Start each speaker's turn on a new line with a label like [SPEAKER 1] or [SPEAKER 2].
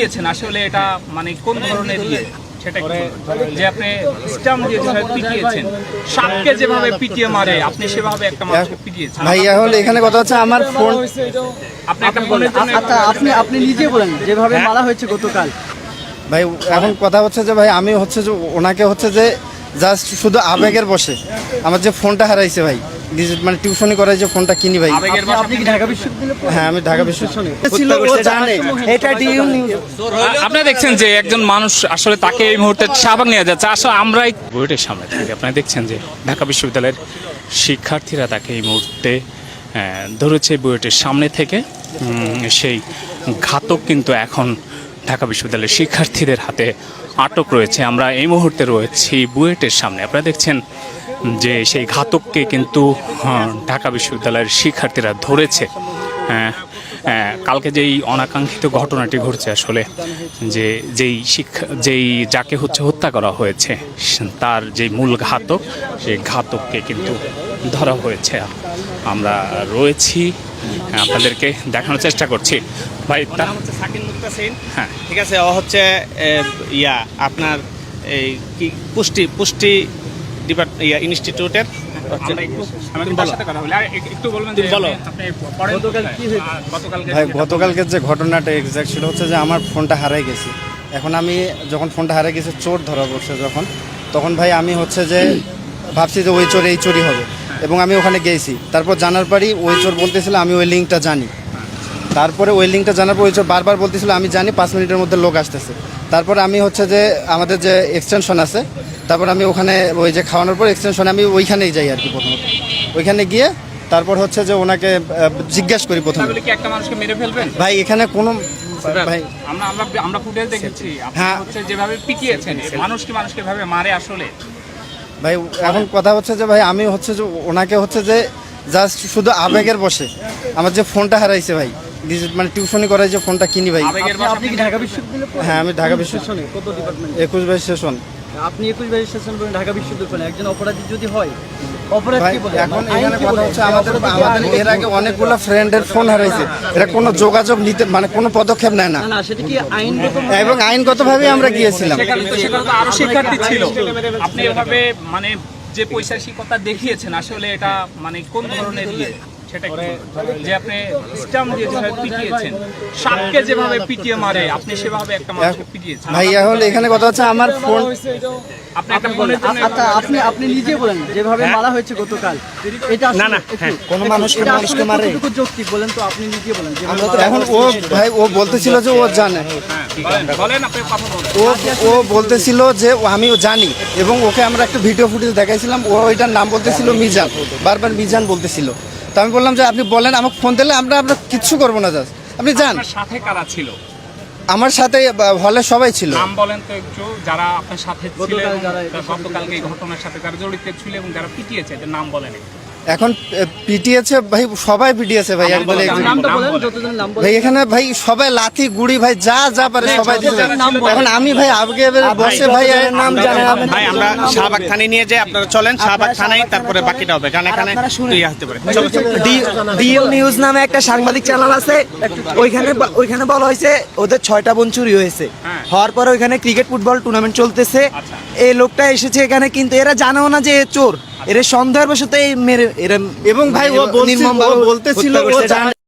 [SPEAKER 1] দিয়েছেন আসলে এটা মানে কোন ধরনের ইয়ে? সেটা যে আপনি স্টাম্প দিয়ে যেভাবে পিটিয়েছেন সাপকে যেভাবে পিটিয়ে মারে আপনি সেভাবে একটা মানুষকে পিটিয়েছেন।
[SPEAKER 2] ভাইয়া হলে এখানে কথা হচ্ছে আমার ফোন
[SPEAKER 1] আপনি একটা ফোনের জন্য
[SPEAKER 3] আচ্ছা আপনি আপনি নিজে বলেন যেভাবে
[SPEAKER 1] হ্যাঁ?
[SPEAKER 3] মারা হয়েছে গতকাল।
[SPEAKER 2] ভাই এখন কথা হচ্ছে যে ভাই আমি হচ্ছে যে ওনাকে হচ্ছে যে জাস্ট শুধু আবেগের বসে। আমার যে ফোনটা হারাইছে ভাই মানে টিউশনি করাই যে ফোনটা কিনি ভাই।
[SPEAKER 3] আপনি- কি ঢাকা বিশ্ববিদ্যালয়ে
[SPEAKER 2] হ্যাঁ আমি ঢাকা বিশ্ববিদ্যালয়ে। ছিল ও জানে।
[SPEAKER 3] এটা ডিউ নিউজ।
[SPEAKER 1] আপনি দেখছেন যে একজন মানুষ আসলে তাকে এই মুহূর্তে শাহবাগ নিয়ে যাচ্ছে। আসলে আমরাই বুয়েটের সামনে থেকে আপনারা দেখছেন যে ঢাকা বিশ্ববিদ্যালয়ের শিক্ষার্থীরা তাকে এই মুহূর্তে ধরেছে বুয়েটের সামনে থেকে। সেই ঘাতক কিন্তু এখন ঢাকা বিশ্ববিদ্যালয়ের শিক্ষার্থীদের হাতে আটক রয়েছে। আমরা এই মুহূর্তে রয়েছি বুয়েটের সামনে। আপনারা দেখছেন যে সেই ঘাতককে কিন্তু ঢাকা বিশ্ববিদ্যালয়ের শিক্ষার্থীরা ধরেছে। হ্যাঁ হ্যাঁ, কালকে যেই অনাকাঙ্ক্ষিত ঘটনাটি ঘটছে আসলে যে যেই শিক্ষা যেই যাকে হচ্ছে হত্যা করা হয়েছে তার যে মূল ঘাতক সেই ঘাতককে কিন্তু ধরা হয়েছে। আমরা রয়েছি আপনাদেরকে দেখানোর চেষ্টা করছি। ভাই হ্যাঁ।
[SPEAKER 4] ঠিক আছে ও হচ্ছে ইয়া আপনার এই কি পুষ্টি পুষ্টি ডিপার্ট ইয়া ইনস্টিটিউটের
[SPEAKER 1] গতকালকে
[SPEAKER 2] ভাই গতকালকের যে ঘটনাটা এক্সাক্ট সেটা হচ্ছে যে আমার ফোনটা হারাই গেছে। এখন আমি যখন ফোনটা হারাই গেছে চোর ধরা পড়ছে যখন তখন ভাই আমি হচ্ছে যে ভাবছি যে ওই চোর এই চোরই হবে। এবং আমি ওখানে গেছি। তারপর জানার পরই ওই চোর বলতেছিল আমি ওই লিঙ্কটা জানি। তারপরে ওই লিঙ্কটা জানার পর ওই চোর বারবার বলতেছিল আমি জানি পাঁচ মিনিটের মধ্যে লোক আসতেছে। তারপরে আমি হচ্ছে যে আমাদের যে এক্সটেনশন আছে তারপর আমি ওখানে ওই যে খাওয়ানোর পর এক্সটেনশনে আমি ওইখানেই যাই আর কি প্রথমত। ওইখানে গিয়ে তারপর হচ্ছে যে ওনাকে জিজ্ঞাসা করি প্রথমে।
[SPEAKER 1] কি একটা মানুষকে মেরে ফেলবেন?
[SPEAKER 2] ভাই এখানে কোনো ভাই
[SPEAKER 1] আমরা আমরা আমরা ফুটেজ দেখেছি।
[SPEAKER 2] হ্যাঁ।
[SPEAKER 1] হচ্ছে যেভাবে পিটিয়েছেন মানুষ কি মানুষকে ভাবে মারে আসলে?
[SPEAKER 2] ভাই এখন কথা হচ্ছে যে ভাই আমি হচ্ছে যে ওনাকে হচ্ছে যে জাস্ট শুধু আবেগের বসে। আমার যে ফোনটা হারাইছে ভাই মানে টিউশনি করাই যে ফোনটা কিনি ভাই।
[SPEAKER 1] আবেগের
[SPEAKER 3] আপনি-
[SPEAKER 1] বশে
[SPEAKER 3] আপনি কি ঢাকা বিশ্ববিদ্যালয়ে পড়েন?
[SPEAKER 2] হ্যাঁ আমি ঢাকা বিশ্ব
[SPEAKER 3] সেশনে কত ডিপার্টমেন্ট
[SPEAKER 2] একুশ বাইশ সেশন।
[SPEAKER 3] আপনি একুশ বাইশ সেশন পড়েন ঢাকা বিশ্ববিদ্যালয়ে। একজন অপরাধী যদি হয় অপরাধ কি বলে
[SPEAKER 2] এখন এখানে কথা হচ্ছে আমাদের আমাদের এর আগে অনেকগুলো ফ্রেন্ডের ফোন হারাইছে। এটা কোনো যোগাযোগ নিতে মানে কোনো পদক্ষেপ নেয় না।
[SPEAKER 3] সেটা কি আইনগত
[SPEAKER 2] এবং আইনগতভাবে আমরা গিয়েছিলাম।
[SPEAKER 1] সেখানে তো সেখানে তো আরও শিক্ষার্থী ছিল। আপনি এভাবে মানে যে পৈশাচিকতা দেখিয়েছেন আসলে এটা মানে কোন ধরনের ইয়ে? বলুন। যে আপনি দিয়ে যেভাবে পিটিয়েছেন সাপকে যেভাবে পিটিয়ে মারে আপনি সেভাবে একটা মানুষকে পিটিয়েছেন।
[SPEAKER 2] ভাইয়া হলে এখানে কথা হচ্ছে আমার ফোন
[SPEAKER 1] আপনি একটা ফোনের জন্য
[SPEAKER 3] আচ্ছা আপনি আপনি নিজে বলেন যেভাবে মারা হয়েছে গতকাল। এটা
[SPEAKER 4] না, না,
[SPEAKER 3] হ্যাঁ।
[SPEAKER 2] কোনো মানুষকে
[SPEAKER 3] এটা
[SPEAKER 2] মানুষকে মারে?
[SPEAKER 3] যৌক্তিক? বলেন তো আপনি নিজে বলেন
[SPEAKER 2] এখন ও ভাই ও বলতেছিল যে ও জানে।
[SPEAKER 1] হ্যাঁ,
[SPEAKER 2] ও ও বলতেছিল যে ও- জানি এবং ওকে আমরা একটা ভিডিও ফুটেজ দেখাইছিলাম। ও ওইটার নাম বলতেছিল মিজান। বারবার মিজান বলতেছিল। তো আমি বললাম যে আপনি বলেন আমাকে ফোন দিলে আমরা আপনার কিচ্ছু করব না জাস্ট আপনি যান।
[SPEAKER 1] সাথে কারা ছিল?
[SPEAKER 2] আমার সাথে হলে সবাই ছিল।
[SPEAKER 1] নাম বলেন তো একটু যারা আপনার সাথে ছিল
[SPEAKER 3] যারা এটা
[SPEAKER 1] গতকালকে এই ঘটনার সাথে যারা জড়িত ছিল এবং যারা পিটিয়েছে এদের নাম বলেন একটু।
[SPEAKER 2] এখন পিটিয়েছে ভাই সবাই পিটিয়েছে ভাই এক বলে একজন।
[SPEAKER 3] নামটা বলেন
[SPEAKER 1] নাম বলেন।
[SPEAKER 2] ভাই এখানে ভাই সবাই লাথি গুড়ি ভাই যা যা পারে সবাই দিয়েছে এখন আমি ভাই আগে বসে ভাই এর নাম জানেন আপনি?
[SPEAKER 4] ভাই আমরা শাহবাগ থানায় নিয়ে যাই আপনারা চলেন শাহবাগ থানায় তারপরে বাকিটা হবে কারণ এখানে ইয়ে হতে পারে চলো চলো।
[SPEAKER 5] ডিএল নিউজ নামে একটা সাংবাদিক চ্যানেল আছে ওইখানে ওইখানে বলা হয়েছে ওদের ছয়টা বোন চুরি হয়েছে
[SPEAKER 1] হ্যাঁ।
[SPEAKER 5] হওয়ার পরে ওইখানে ক্রিকেট ফুটবল টুর্নামেন্ট চলতেছে
[SPEAKER 1] আচ্ছা।
[SPEAKER 5] এই লোকটা এসেছে এখানে কিন্তু এরা জানেও না যে এ চোর এরা সন্ধ্যার বসতে এই মেরে এরা
[SPEAKER 2] এবং ভাই ও বলতেছিল ও জানে